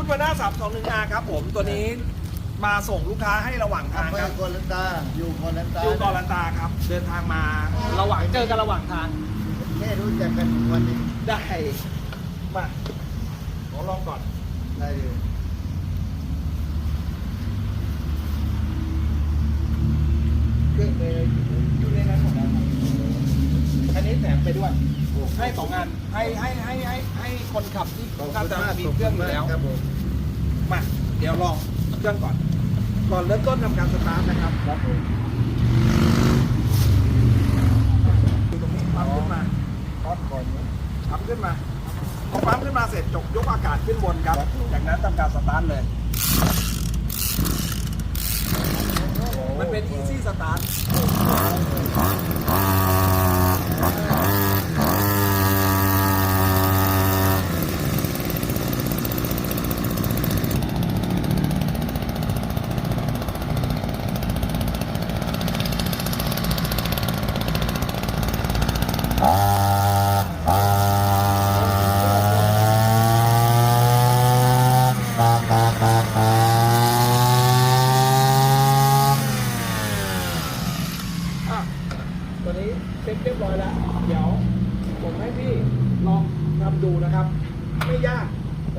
พุทธวนาสับสองหนึ่งอาครับผมตัวนี้มาส่งลูกค้าให้ระหว่างทางอำเภคอรับโกลันตา อยู่โกลันตาอยู่กอลันตาครับ เดินทางมาระหว่างเจอกันระหว่างทางแค่รู้จักกันวันนี้ได้มาขอลองก่อนได้เลย เครื่องเลยอยู่ในนั้นหมดแล้วครับอันนี้ แถมไปด้วย ให้สองงานให้ให้ให้ให้ให้คนขับที่ขอบน่าคุณจะมากมีเครื่องอยู่แล้วครับผมมาเดี๋ยวลองเครื่องก่อน ก่อนเริ่มต้นทำการสตาร์ทนะครับครับผมอยู่ตรงนี้ปั๊มขึ้นมาทอดก่อนนะปั๊มขึ้นมาพอปั๊มขึ้นมาเสร็จจบยกอากาศขึ้นบนครับ จากนั้นทำการสตาร์ทเลย มันเป็น easy start อะ ตัวนี้เซ็ตเรียบร้อยแล้ว เดี๋ยวผมให้พี่ลองทำดูนะครับ ไม่ยาก